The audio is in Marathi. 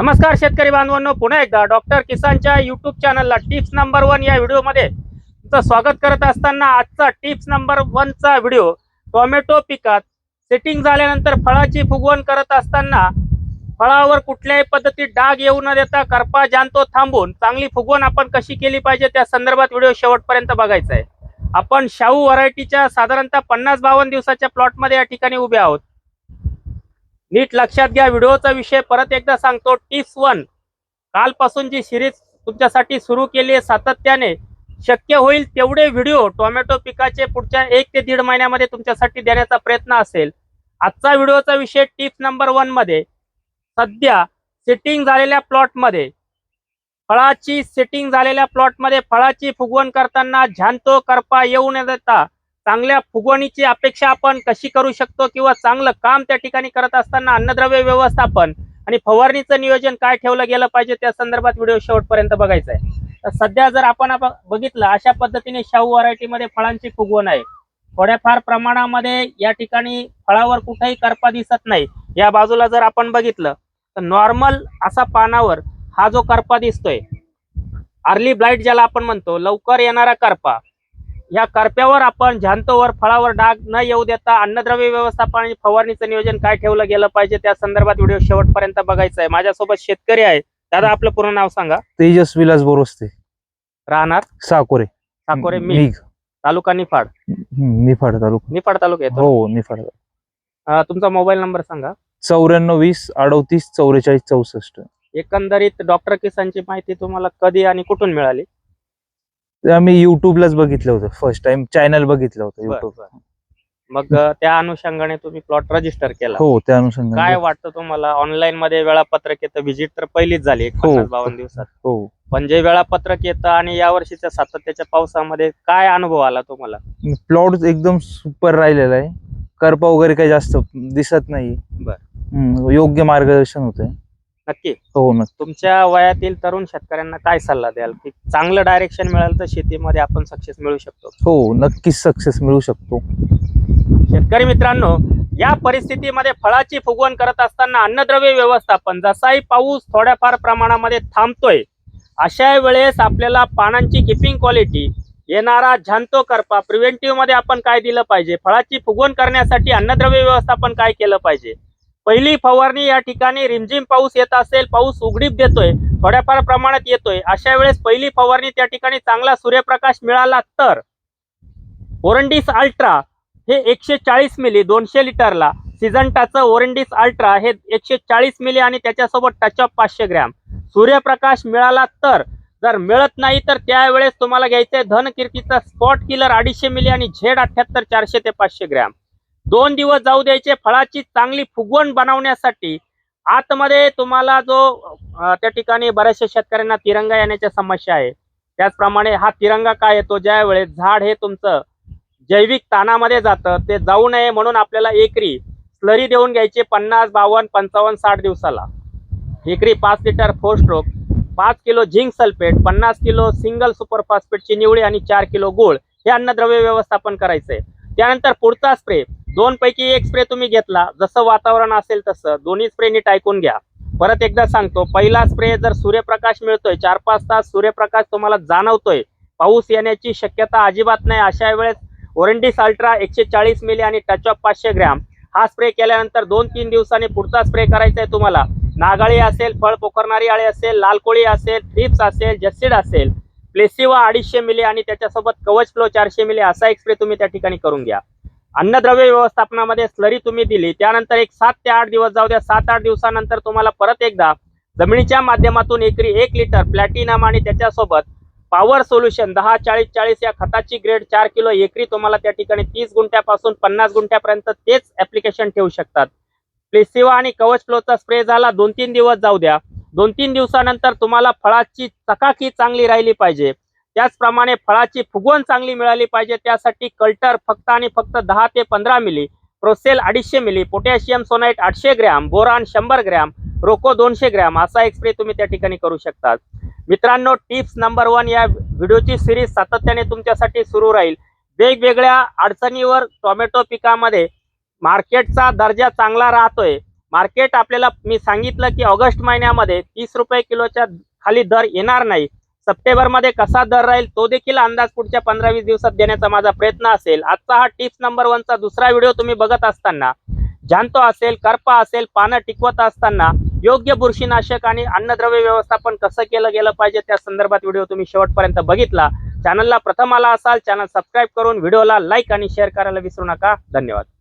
नमस्कार शेतकरी बांधवांनो पुन्हा एकदा डॉक्टर किसानच्या युट्यूब चॅनलला टिप्स नंबर वन या व्हिडिओमध्ये तुमचं स्वागत करत असताना आजचा टिप्स नंबर वनचा व्हिडिओ टोमॅटो पिकात सेटिंग झाल्यानंतर फळाची फुगवण करत असताना फळावर कुठल्याही पद्धतीत डाग येऊ न देता करपा जाणतो थांबून चांगली फुगवण आपण कशी केली पाहिजे त्या संदर्भात व्हिडिओ शेवटपर्यंत बघायचा आहे आपण शाहू व्हरायटीच्या साधारणतः पन्नास बावन्न दिवसाच्या प्लॉटमध्ये या ठिकाणी उभे आहोत. नीट लक्षात घ्या. व्हिडिओचा विषय परत एकदा सांगतो. Tips one. कालपासून जी सिरीज तुमच्यासाठी सुरू केली आहे सातत्याने शक्य होईल तेवढे व्हिडिओ टोमॅटो पिकाचे पुढच्या एक ते दीड महिन्यामध्ये तुमच्यासाठी देण्याचा प्रयत्न असेल. आजचा व्हिडिओचा विषय टिप्स नंबर वनमध्ये. सध्या सेटिंग झालेल्या प्लॉटमध्ये फळाची सेटिंग झालेल्या प्लॉटमध्ये फळाची फुगवण करताना झांतो करपा येऊ न देता चांगल्या फुगवणीची अपेक्षा आपण कशी करू शकतो किंवा चांगलं काम त्या ठिकाणी करत असताना अन्नद्रव्य व्यवस्थापन आणि फवारणीचं नियोजन काय ठेवलं गेलं पाहिजे त्या संदर्भात व्हिडिओ शेवटपर्यंत बघायचा आहे तर सध्या जर आपण बघितलं अशा पद्धतीने शाहू व्हरायटीमध्ये फळांची फुगवण आहे. थोड्याफार प्रमाणामध्ये या ठिकाणी फळावर कुठेही करपा दिसत नाही. या बाजूला जर आपण बघितलं तर नॉर्मल असा पानावर हा जो करपा दिसतोय अर्ली ब्लाइट ज्याला आपण म्हणतो लवकर येणारा करपा. या करप्यावर आपण झांतोवर फळावर डाग न येऊ देता अन्नद्रव्य व्यवस्थापन आणि फवारणीचं नियोजन काय ठेवलं गेलं पाहिजे त्या संदर्भात व्हिडिओ शेवटपर्यंत बघायचा आहे. माझ्यासोबत शेतकरी आहे. दादा आपलं पूर्ण नाव सांगा. तेजस विलास बोरस्ते. राहणार? साकोरे. साकोरे मी. मिग तालुका निफाड. निफाड तालुका. निफाड तालुका येतो. हो निफाड अं, तुमचा मोबाईल नंबर सांगा. चौऱ्याण्णव वीस अडतीस चौवेचाळीस चौसष्ट. एकंदरीत डॉक्टर किसानची माहिती तुम्हाला कधी आणि कुठून मिळाली? आम्ही युट्यूबलाच बघितलं होतं फर्स्ट टाइम चॅनल बघितलं होतं युट्यूब. मग त्या अनुषंगाने तुम्ही प्लॉट रजिस्टर केला. हो त्या अनुषंगाने. काय वाटतं तुम्हाला? ऑनलाईन मध्ये वेळापत्रक येतं व्हिजिट तर पहिलीच झाली एक हो. पन्नास बावन्न दिवसात. हो. पण जे वेळापत्रक येतं आणि या वर्षीच्या सातत्याच्या पावसामध्ये काय अनुभव आला तुम्हाला? प्लॉट एकदम सुपर राहिलेला आहे. करपा वगैरे काही जास्त दिसत नाही. बर. योग्य मार्गदर्शन होतंय. नक्की हो नक्की. तुमच्या वयातील तरुण शेतकऱ्यांना काय सल्ला द्याल? की चांगलं डायरेक्शन मिळालं तर शेतीमध्ये आपण सक्सेस मिळू शकतो. हो नक्कीच सक्सेस मिळू शकतो. शेतकरी मित्रांनो या परिस्थितीमध्ये फळाची फुगवण करत असताना अन्नद्रव्य व्यवस्थापन जसाही पाऊस थोड्याफार प्रमाणामध्ये थांबतोय अशा वेळेस आपल्याला पानांची किपिंग क्वालिटी येणारा झांतो करपा प्रिव्हेंटिव्हमध्ये आपण काय दिलं पाहिजे? फळाची फुगवण करण्यासाठी अन्नद्रव्य व्यवस्थापन काय केलं पाहिजे? पहिली फवारणी या ठिकाणी रिमझिम पाऊस येत असेल पाऊस उघडीप देतोय थोड्याफार प्रमाणात येतोय. अशा वेळेस पहिली फवारणी त्या ठिकाणी चांगला सूर्यप्रकाश मिळाला तर ओरंडीस अल्ट्रा हे एकशे चाळीस मिली दोनशे लिटरला. सिजंटाचं ओरंडीस अल्ट्रा हे एकशे चाळीस मिली आणि त्याच्यासोबत टचअप पाचशे ग्रॅम. सूर्यप्रकाश मिळाला तर जर मिळत नाही तर त्यावेळेस तुम्हाला घ्यायचंय धनकिर्तीचा स्पॉट किलर अडीचशे मिली आणि झेड अठ्ठ्याहत्तर चारशे ते पाचशे ग्रॅम. दोन दिवस जाऊ द्यायचे फळाची चांगली फुगवण बनवण्यासाठी आतमध्ये तुम्हाला जो त्या ठिकाणी बऱ्याचशा शेतकऱ्यांना तिरंगा येण्याच्या समस्या आहे. त्याचप्रमाणे हा तिरंगा काय येतो? ज्या वेळेस झाड हे तुमचं जैविक ताणामध्ये जातं ते जाऊ नये म्हणून आपल्याला एकरी स्लरी देऊन घ्यायची पन्नास बावन्न पंचावन्न साठ दिवसाला. एकरी पाच लिटर फोर स्ट्रोक पाच किलो झिंक सल्फेट पन्नास किलो सिंगल सुपर फॉस्फेटची निवडी आणि चार किलो गुळ हे अन्नद्रव्य व्यवस्थापन करायचंय. त्यानंतर पुढचा स्प्रे दोन पैकी एक स्प्रे तुम्ही घेतला. जसं वातावरण असेल तसं. दोन्ही स्प्रे नीट ऐकून घ्या. परत एकदा सांगतो. पहिला स्प्रे जर सूर्यप्रकाश मिळतोय चार पाच तास सूर्यप्रकाश तुम्हाला जाणवतोय पाऊस येण्याची शक्यता अजिबात नाही. अशा वेळेस ओरंडीस अल्ट्रा एकशे चाळीस मिली आणि टच ऑफ पाचशे ग्रॅम हा स्प्रे केल्यानंतर दोन तीन दिवसांनी पुढचा स्प्रे करायचा आहे तुम्हाला. नागाळी असेल फळ पोखरणारी आळी असेल लाल कोळी असेल थ्रिप्स असेल जस्सिड असेल. प्लेसिवा अडीचशे मिली आणि त्याच्यासोबत कवच फ्लो चारशे मिली असा एक स्प्रे तुम्ही त्या ठिकाणी करून घ्या. अन्नद्रव्य व्यवस्थापनामध्ये स्लरी तुम्ही दिली त्यानंतर एक सात ते आठ दिवस जाऊ द्या सात आठ दिवसानंतर तुम्हाला परत एकदा जमिनीच्या माध्यमातून एकरी एक लिटर प्लॅटिनम आणि त्याच्यासोबत पॉवर सोल्युशन दहा चाळीस चाळीस या खताची ग्रेड चार किलो एकरी तुम्हाला त्या ठिकाणी तीस गुंठ्यापासून पन्नास गुंठ्यापर्यंत तेच ऍप्लिकेशन ठेवू शकतात. प्लेसिवा आणि कवच फ्लोचा स्प्रे झाला दोन तीन दिवस जाऊ द्या. दोन तीन दिवसानंतर तुम्हाला फळाची चकाकी चांगली राहिली पाहिजे. त्याचप्रमाणे फळाची फुगवण चांगली मिळाली पाहिजे. त्यासाठी कल्टर फक्त आणि फक्त दहा ते पंधरा मिली प्रोसेल अडीचशे मिली पोटॅशियम सोनाईट आठशे ग्रॅम बोरान शंभर ग्रॅम रोको दोनशे ग्रॅम असा एक स्प्रे तुम्ही त्या ठिकाणी करू शकता मित्रांनो टिप्स नंबर वन या व्हिडिओची सिरीज सातत्याने तुमच्यासाठी सुरू राहील. वेगवेगळ्या अडचणीवर टोमॅटो पिकामध्ये मार्केटचा दर्जा चांगला राहतोय. मार्केट आपल्याला मी सांगितलं की ऑगस्ट महिन्यामध्ये तीस रुपये किलोच्या खाली दर येणार नाही. सप्टेंबरमध्ये कसा दर राहील तो देखील अंदाज पुढच्या पंधरा वीस दिवसात देण्याचा माझा प्रयत्न असेल. आजचा हा टिप्स नंबर वनचा दुसरा व्हिडिओ तुम्ही बघत असताना जाणतो असेल करपा असेल पानं टिकवत असताना योग्य बुरशीनाशक आणि अन्नद्रव्य व्यवस्थापन कसं केलं गेलं पाहिजे त्या संदर्भात व्हिडिओ तुम्ही शेवटपर्यंत बघितला. चॅनलला प्रथम आला असाल चॅनल सबस्क्राईब करून व्हिडिओला लाईक आणि शेअर करायला विसरू नका. धन्यवाद.